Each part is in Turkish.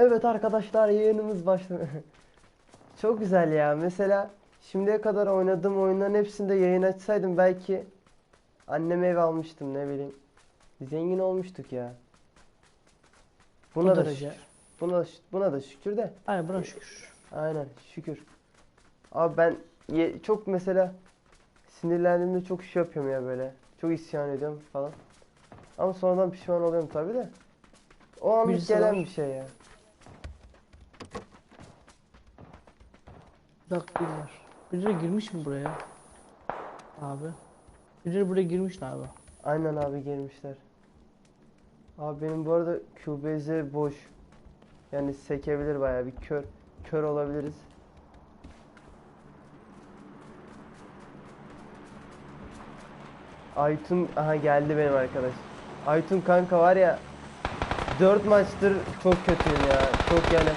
Evet arkadaşlar yayınımız başladı. Çok güzel ya. Mesela şimdiye kadar oynadığım oyunların hepsinde yayın açsaydım belki anneme ev almıştım ne bileyim. Zengin olmuştuk ya. Buna O da derece. şükür. Buna, buna da şükür de. Aynen buna şükür. Aynen şükür. Abi ben ye- çok mesela sinirlendiğimde çok şey yapıyorum ya böyle. Çok isyan ediyorum falan. Ama sonradan pişman oluyorum tabii de. O anlık Birisi gelen var. bir şey ya. Var. Birileri girmiş mi buraya? Abi. Birileri buraya girmiş mi abi? Aynen abi gelmişler. Abi benim bu arada QBZ boş. Yani sekebilir bayağı bir kör kör olabiliriz. Aytun aha geldi benim arkadaş. Aytun kanka var ya 4 maçtır çok kötüyüm ya. Çok yani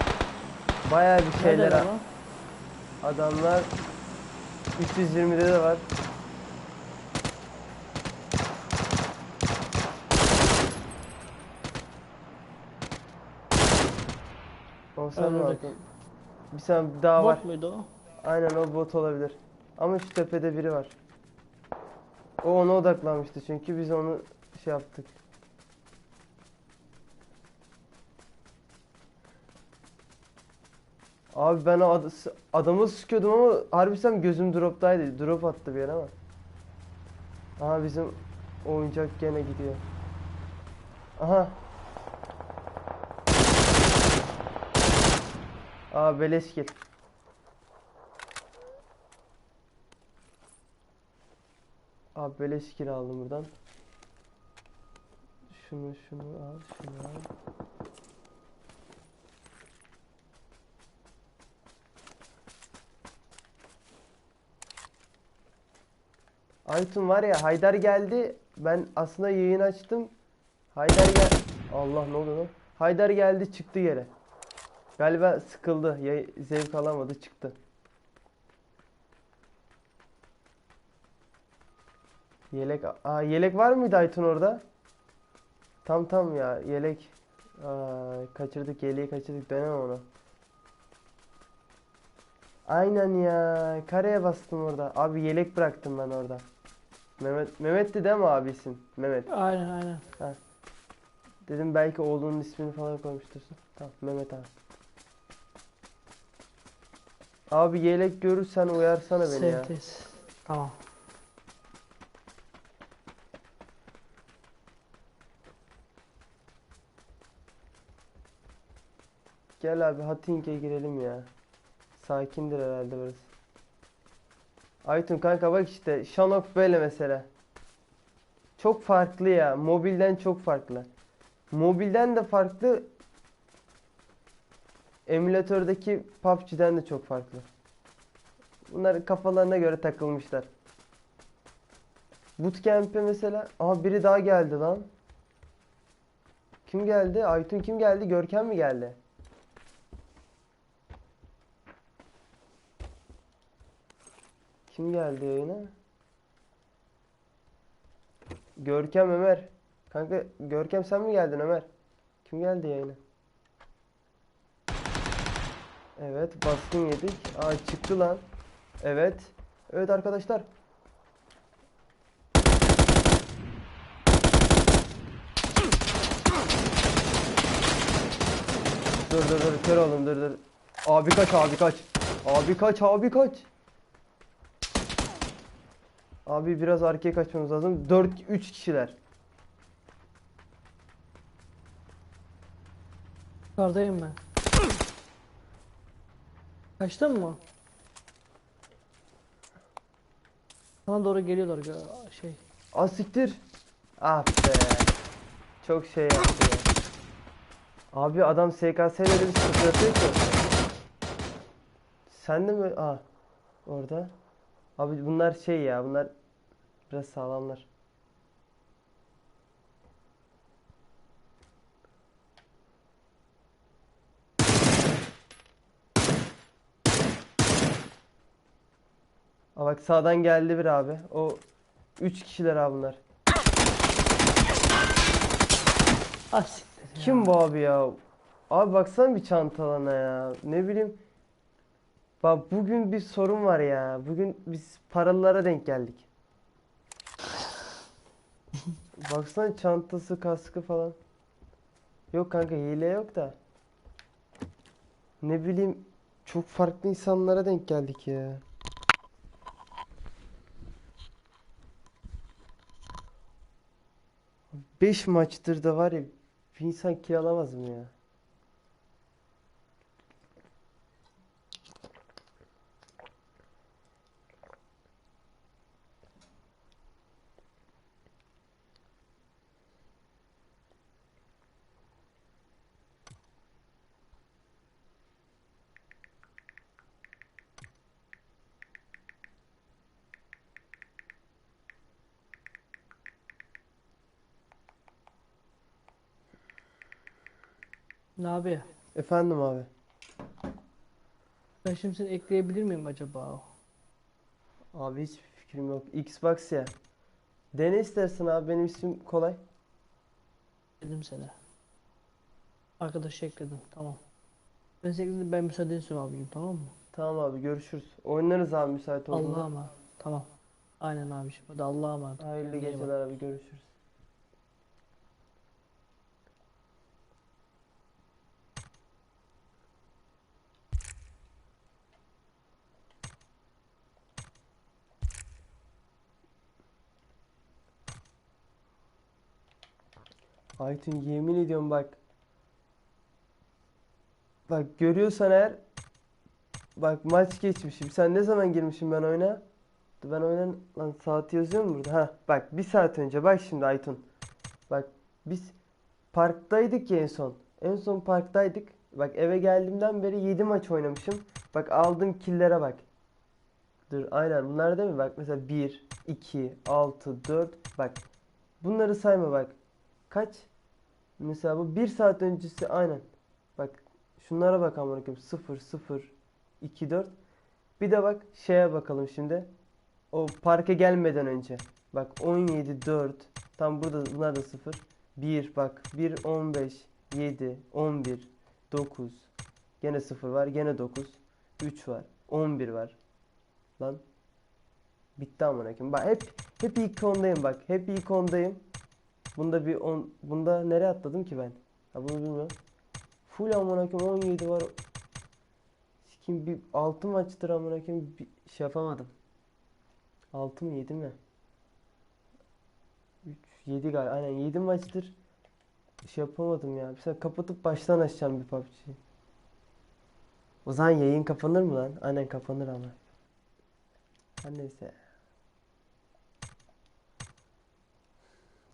bayağı bir şeyler? Adamlar 320'de de var. O sen mi Öldürdük. aldın? Bir sen daha var. Bot muydu o? Aynen o bot olabilir. Ama şu tepede biri var. O ona odaklanmıştı çünkü biz onu şey yaptık. Abi ben ad- adamı sıkıyordum ama harbiden gözüm drop'taydı. Drop attı bir yere ama. Aha bizim oyuncak gene gidiyor. Aha. Aa beleş. Abi beleş aldım buradan. Şunu şunu al, şunu al. Aytun var ya Haydar geldi. Ben aslında yayın açtım. Haydar gel. Allah ne oldu lan? Haydar geldi çıktı yere. Galiba sıkıldı. Yay- zevk alamadı çıktı. Yelek. Aa yelek var mıydı Aytun orada? Tam tam ya yelek. Aa, kaçırdık yeleği kaçırdık dönemem ona. Aynen ya. Kareye bastım orada. Abi yelek bıraktım ben orada. Mehmet Mehmet'ti değil mi abi isim? Mehmet. Aynen aynen. Dedim belki oğlunun ismini falan koymuştursun. Tamam Mehmet abi. Abi yelek görürsen uyarsana beni ya. Sevdeyiz. Tamam. Gel abi Hatink'e girelim ya. Sakindir herhalde burası. Aytun kanka bak işte Şanok böyle mesela. Çok farklı ya. Mobilden çok farklı. Mobilden de farklı. Emülatördeki PUBG'den de çok farklı. Bunlar kafalarına göre takılmışlar. Bootcamp'e mesela. Aha biri daha geldi lan. Kim geldi? Aytun kim geldi? Görkem mi geldi? Kim geldi yayına? Görkem Ömer. Kanka Görkem sen mi geldin Ömer? Kim geldi yayına? Evet baskın yedik. Aa çıktı lan. Evet. Evet arkadaşlar. Dur dur dur kör oğlum dur dur. Abi kaç abi kaç. Abi kaç abi kaç. Abi biraz arkaya kaçmamız lazım. 4 3 kişiler. Yukarıdayım ben. Kaçtın mı? Sana doğru geliyorlar gö- şey. Aa siktir. Ah be. Çok şey yaptı ya. Abi adam SKS'yle öyle bir sıkıntı yapıyor ki. Sen de mi? Aa. Orada. Abi bunlar şey ya bunlar biraz sağlamlar. Aa bak sağdan geldi bir abi. O 3 kişiler abi bunlar. Ah siktir ya. Kim bu abi ya? Abi baksana bir çantalana ya. Ne bileyim. Bak bugün bir sorun var ya. Bugün biz paralılara denk geldik. Baksana çantası, kaskı falan. Yok kanka hile yok da. Ne bileyim çok farklı insanlara denk geldik ya. Beş maçtır da var ya bir insan kiralamaz mı ya? Ne abi? Efendim abi. Ben şimdi seni ekleyebilir miyim acaba? Abi hiç fikrim yok. Xbox ya. Dene istersen abi benim ismim kolay. Dedim sana. Arkadaş ekledim. Tamam. Ben seni ekledim. Ben müsaade istiyorum abicim. Tamam mı? Tamam abi görüşürüz. Oynarız abi müsait olduğunda. Allah'a emanet. Tamam. Aynen abiciğim. Hadi Allah'a emanet. Hayırlı Kendine iyi bak. geceler abi görüşürüz. Aytun yemin ediyorum bak. Bak görüyorsan eğer bak maç geçmişim. Sen ne zaman girmişim ben oyuna? Ben oynan lan saati yazıyor mu burada? Ha bak bir saat önce bak şimdi Aytun. Bak biz parktaydık ya en son. En son parktaydık. Bak eve geldiğimden beri 7 maç oynamışım. Bak aldığım killere bak. Dur aynen bunlar değil mi? Bak mesela 1, 2, 6, 4 bak. Bunları sayma bak. Kaç? Mesela bu 1 saat öncesi aynen. Bak şunlara bak amına koyayım. 0 0 2 4. Bir de bak şeye bakalım şimdi. O parka gelmeden önce. Bak 17 4. Tam burada bunlar da 0. 1 bak 1 15 7 11 9. Gene 0 var. Gene 9. 3 var. 11 var. Lan. Bitti amına koyayım. Bak hep hep ilk ondayım bak. Hep ilk ondayım. Bunda bir 10 bunda nereye atladım ki ben? Ha bunu bilmiyorum. Full amına koyayım 17 var. Sikim bir 6 maçtır amına bir şey yapamadım. 6 mı 7 mi? 3 7 galiba. Aynen 7 maçtır şey yapamadım ya. Mesela kapatıp baştan açacağım bir PUBG'yi. O zaman yayın kapanır mı lan? Aynen kapanır ama. Her neyse.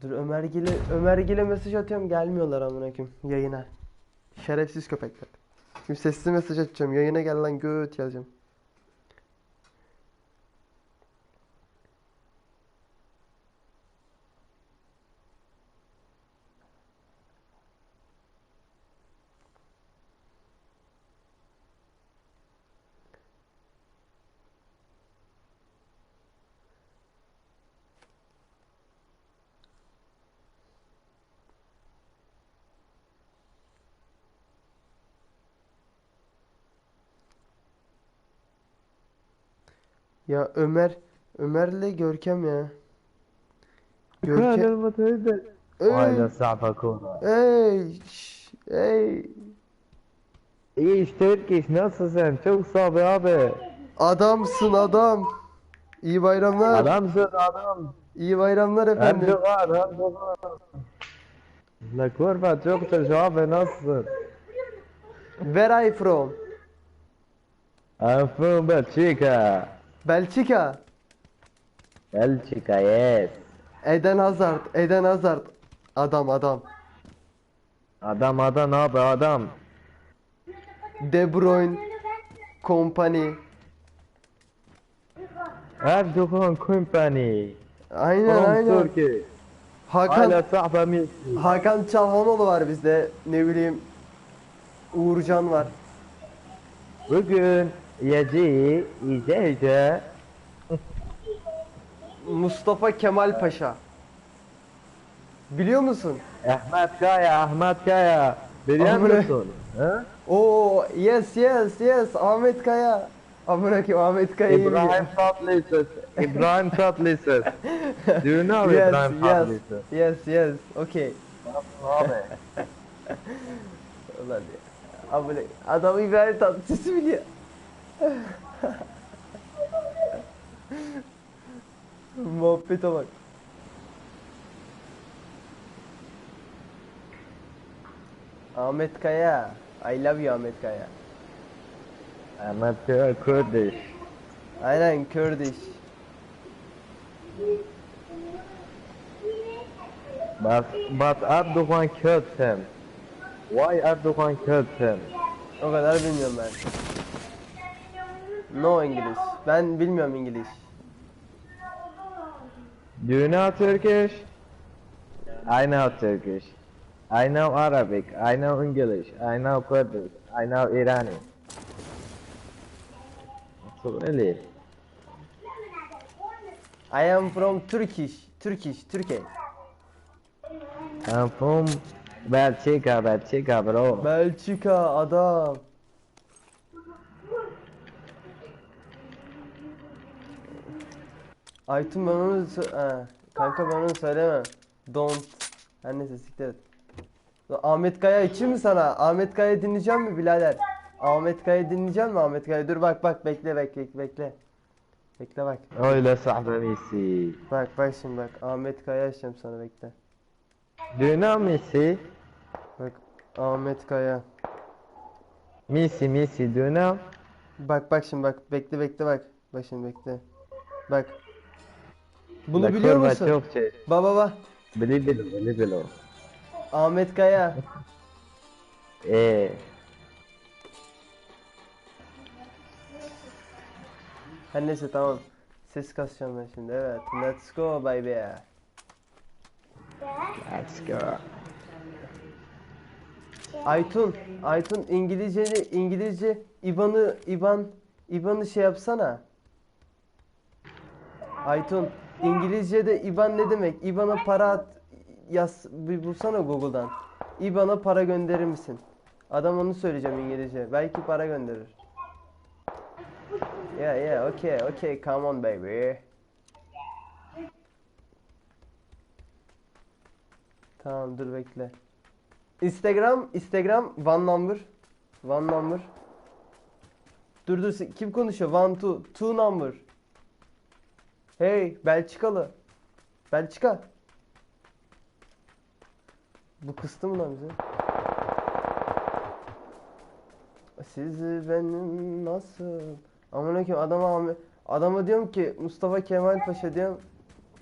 Dur Ömergil'e Ömergil'e mesaj atıyorum gelmiyorlar amına koyayım yayına. Şerefsiz köpekler. Şimdi sesli mesaj atacağım. Yayına gel lan göt yazacağım. Ya Ömer Ömer'le Görkem ya. Görkem. Aynen safakuna. Ey. şş, Ey. İyi iş Türk nasılsın? Çok sağ be abi. Adamsın adam. İyi bayramlar. Adamsın adam. İyi bayramlar Hem efendim. de var hem de var. La kurva çok da sağ ol be nasılsın? Where I from? I'm from Belçika. Belçika. Belçika yes. Eden Hazard. Eden Hazard. Adam adam. Adam adam abi adam. De Bruyne. Company. Erdoğan Company. Aynen From aynen. Turkey. Hakan. Hakan Çalhanoğlu var bizde. Ne bileyim. Uğurcan var. Bugün yedi izleyece Mustafa Kemal Paşa. Biliyor musun? Ahmet Kaya, Ahmet Kaya. Biliyor Amına- musun? Ha? Oo yes yes yes Ahmet Kaya. Amına koyayım Ahmet Kaya iyi biliyor. İbrahim Tatlıses. İbrahim Tatlıses. Do you know Yes İbrahim yes Tatlıses? yes yes okay. Abi. Ulan ya. Amına adam İbrahim Tatlıses'i biliyor. Muhabbete bak. Ahmet Kaya. I love you Ahmet Kaya. Ahmet Kaya Kurdish. Aynen Kurdish. But, but Erdogan killed him. Why Erdogan killed him? O kadar bilmiyorum ben. No İngiliz. Ben bilmiyorum İngiliz. Do you know Turkish? I know Turkish. I know Arabic. I know English. I know Kurdish. I know Irani. Really? I am from Turkish. Turkish. Türkiye. I'm from Belçika, Belçika bro. Belçika adam. Aytun ben onu ha, kanka ben onu söylemem. Don't. Her neyse siktir et. Lan Ahmet Kaya için mi sana? Ahmet Kaya dinleyeceğim mi birader? Ahmet Kaya dinleyeceğim mi Ahmet Kaya? Dur bak bak bekle bekle bekle. Bekle bak. Öyle sahbe Messi. Bak bak şimdi bak. Ahmet Kaya açacağım sana bekle. Messi? Bak Ahmet Kaya. Do you know? Bak bak şimdi bak bekle bekle bak. Bak şimdi bekle. Bak. Bunu La biliyor musun? çok şey. Baba baba. Bili bilo, bili bilo. Ahmet Kaya. Eee. Her neyse tamam. Ses kasacağım ben şimdi. Evet. Let's go baby. Let's go. Aytun. Aytun İngilizce İngilizce İban'ı İban İban'ı şey yapsana. Aytun İngilizce'de İban ne demek? İban'a para at yaz bir bulsana Google'dan. İban'a para gönderir misin? Adam onu söyleyeceğim İngilizce. Belki para gönderir. Yeah yeah okay okay come on baby. Tamam dur bekle. Instagram, Instagram one number. One number. Dur dur kim konuşuyor? One two. Two number. Hey Belçikalı. Belçika. Bu kıstı mı lan bize? Sizi benim nasıl? Amına koyayım adama Ahmet- adama diyorum ki Mustafa Kemal Paşa diyorum.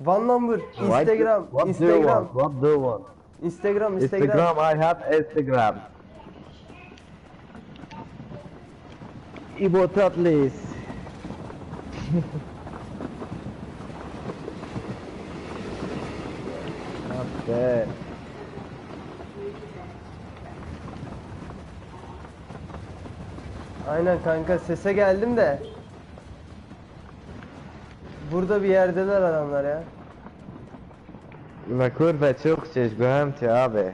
One number. Instagram. What, do Instagram. want? What do you want? Instagram. Instagram. Instagram, I have Instagram. İbo Tatlis. okay. Aynen kanka sese geldim de. Burada bir yerdeler adamlar ya. La kurva çok çeşbihemti abi.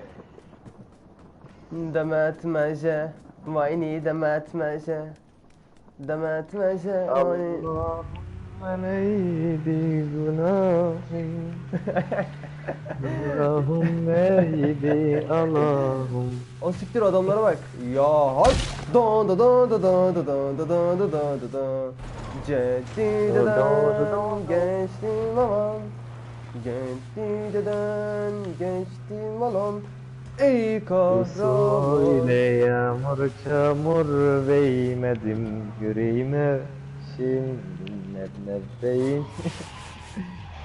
Demetmece, vayni demetmece. Demetmece, vayni. Allahümme neydi günahım Allahümme neydi Allah'ım O siktir adamlara bak. Ya hay. Don da don da don da don da don da don da don. Ciddi Don, don, geçtim aman. Ciddi deden geçtim aman. Ey kahraman. Söyle yağmur çamur değmedim yüreğime Şimdi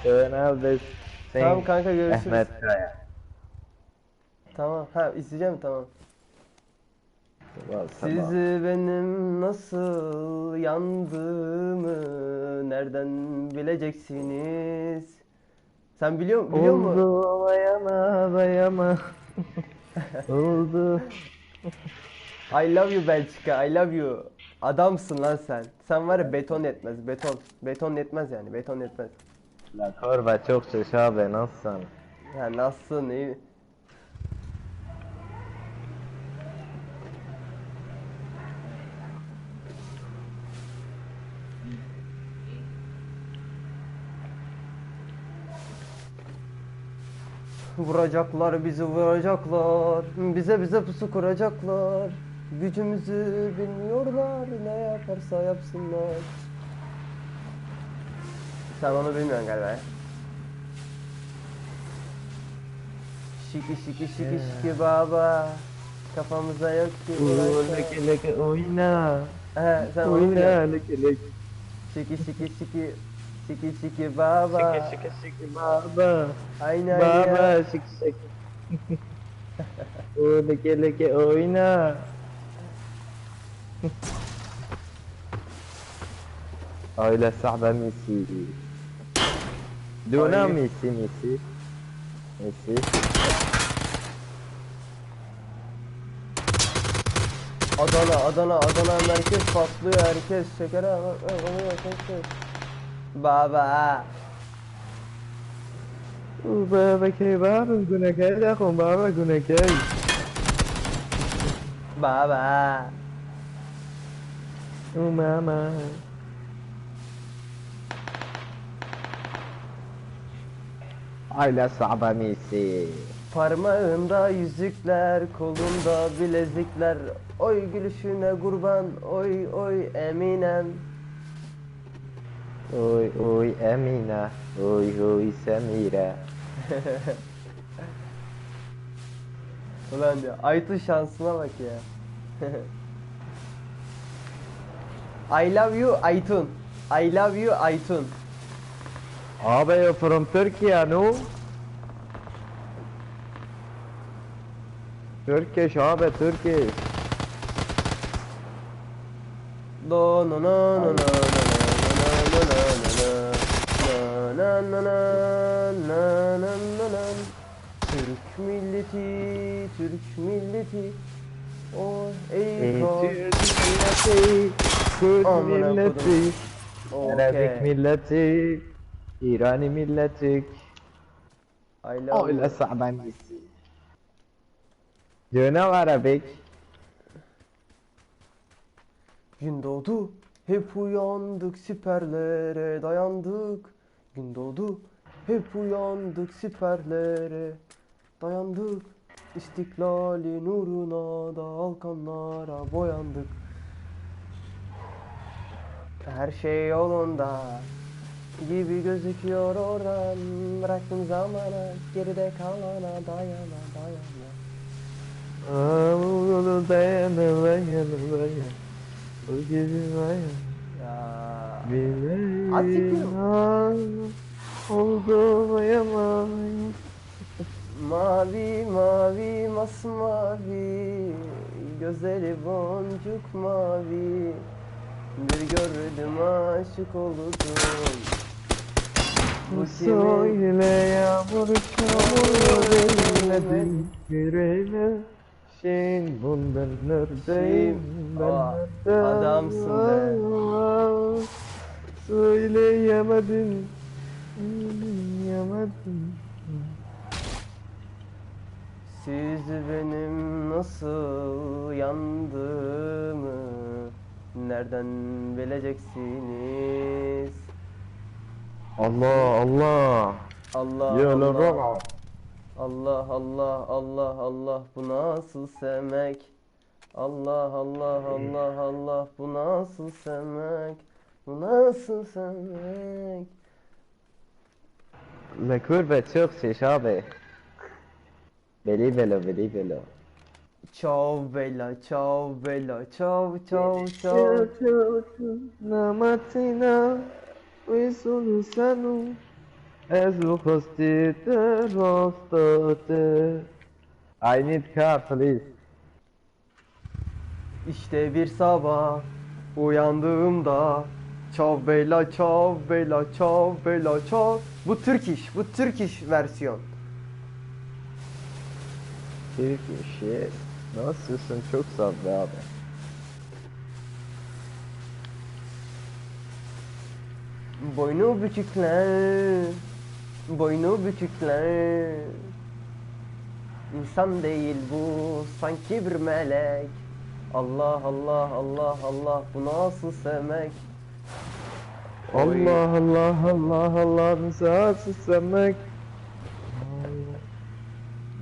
neredeyim Önelde sen Tamam kanka görüşürüz. Ahmet Kaya Tamam. Ha izleyeceğim tamam. Tamam, tamam. Sizi benim nasıl yandığımı nereden bileceksiniz? Sen biliyor, biliyor musun? Oldu dayama dayama Oldu I love you Belçika, I love you. Adamsın lan sen. Sen var ya beton yetmez, beton. Beton yetmez yani, beton yetmez. La korba çok şiş abi nasılsın? Ya nasılsın? İyi? Vuracaklar bizi vuracaklar. Bize bize pusu kuracaklar. Gücümüzü bilmiyorlar. Ne yaparsa yapsınlar. Sen onu bilmiyorsun galiba ya. Şiki şiki şiki şiki baba. Kafamıza yok ki. uğraşma. Leke leke oyna. He sen onu Oyna biliyorsun. leke leke. Şiki şiki şiki. Şiki şiki baba. Şiki şiki şiki baba. Aynen ya. Baba şiki şiki. Oo leke leke oyna. Aile sahbe misi. Dona Messi, Messi. Messi. Adana, Adana, Adana merkez patlıyor herkes. Şeker alıyor herkes. Baba. بابا کی بابا گونه کی دخون بابا گونه کی بابا او ماما aile sahabemisi. Parmağında yüzükler, kolunda bilezikler. Oy gülüşüne kurban, oy oy Eminem. Oy oy Emine, oy oy Semire. Ulan diyor, Aytu şansına bak ya. I love you Aytun. I love you Aytun. Abi you're from Turkey, no? Turkish abi Turkish. Do no no no no no no no no no no no no no no no Türk milleti, Türk milleti O ey Türk milleti, Amına milleti, Okey milleti, İrani milletik. I love Oyla sağdan gitsin. Canavar abik. Gün doğdu, hep uyandık siperlere dayandık. Gün doğdu, hep uyandık siperlere dayandık. İstiklalin nuruna da alkanlara boyandık. Her şey yolunda gibi gözüküyor oradan Bıraktım zamana geride kalana dayana dayana. Ağlı dayanı dayanı dayanı. O gece dayanı. Ya. Bileğin oldu bayamayım. Mavi mavi masmavi. Gözleri boncuk mavi. Bir gördüm aşık oldum Bu Söyle yağmur çamur değmedim yüreğime Şeyin bundan neredeyim ben Aa, nerede? adamsın be. Söyleyemedim Söyleyemedim Siz benim nasıl yandığımı Nereden bileceksiniz Allah Allah. Allah Ya la Allah. raba Allah Allah Allah Allah. Bu nasıl sevmek? Allah Allah Allah Allah. Bu nasıl sevmek? Bu nasıl sevmek? La kurva çok şiş abi Beli belo beli belo Ciao bella ciao bella ciao ciao ciao Ciao وسلسل as hosted roasted. I need car please. İşte bir sabah uyandığımda Çav bela çav bela çav bela çav. Bu Türk iş, bu Türk iş versiyon. Türk işi. Nasılsın? Çok sağ be abi. Boynu bükükler, boynu bükükler. İnsan değil bu, sanki bir melek. Allah Allah Allah Allah, bu nasıl sevmek? Allah Allah Allah Allah Nasıl sevmek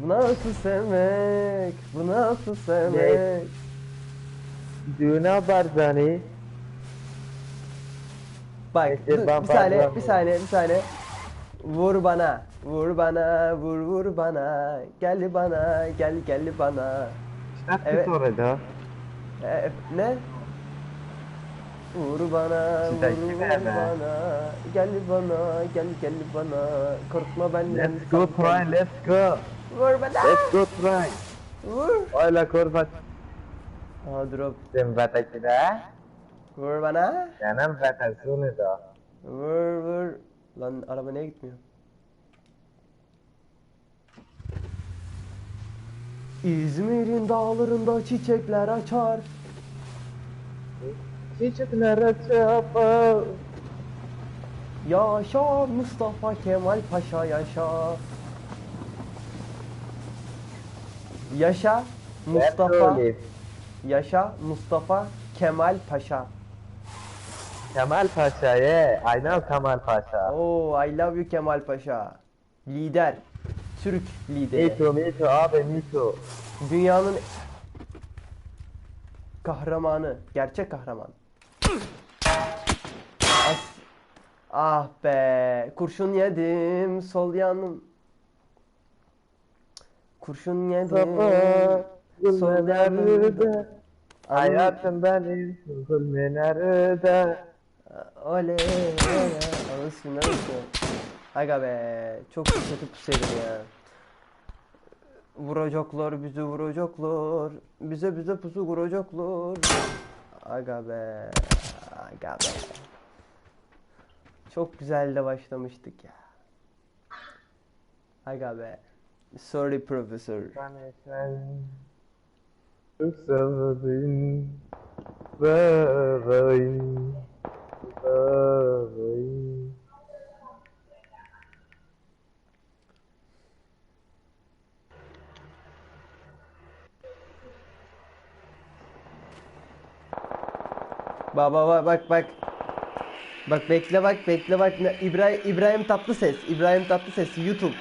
Bu nasıl sevmek? Bu nasıl sevmek? You know Barzani? Bak dur, ben bir saniye bir saniye bir saniye. Vur bana, vur bana, vur vur bana, gel bana, gel gel bana. Şarkı Evet. orada. E, ne? Vur bana, vur, kime vur be? bana, gel bana, gel gel bana. Korkma benden. Let's go sakın. try, let's go. Vur bana, Let's go try. vur. Oyla kurbat. Aha drop. Dem vata kida. Vur bana. Canım vata sunu da. Vur vur. Lan araba niye gitmiyor? İzmir'in dağlarında çiçekler açar. Çiçekler çapa. Yaşa Mustafa Kemal Paşa yaşa. Yaşa Mustafa. Yaşa Mustafa Kemal Paşa. Kemal Paşa, yeah. I know Kemal Paşa. Oh I love you Kemal Paşa. Lider. Türk lideri. Me too, abi me too. Dünyanın kahramanı, gerçek kahraman. As ah be, kurşun yedim sol yanım. Kurşun yedim. Sol yanım. Hayatım benim gülmelerde. Oley oley. Anasını nasıl? Aga be, çok kötü pusaydım ya. Vuracaklar bizi vuracaklar. Bize bize pusu vuracaklar. Aga be. Aga be. Çok güzel de başlamıştık ya. Aga be. Sorry professor. Çok sevdin. Bebeğim. Baba bak bak bak. Bak bekle bak bekle bak. İbrahim İbrahim Tatlıses. İbrahim Tatlıses YouTube.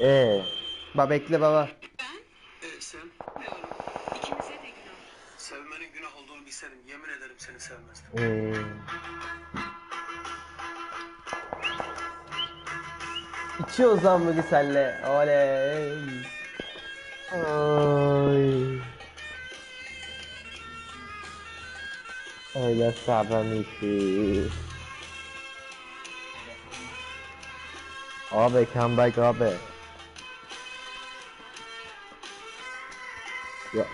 Ee, Bak bekle baba. Bilseydim yemin ederim seni sevmezdim. ee. İçiyoruz lan bugün senle. Oley. Ay. Öyle sevmişi. Abi come back abi. Ya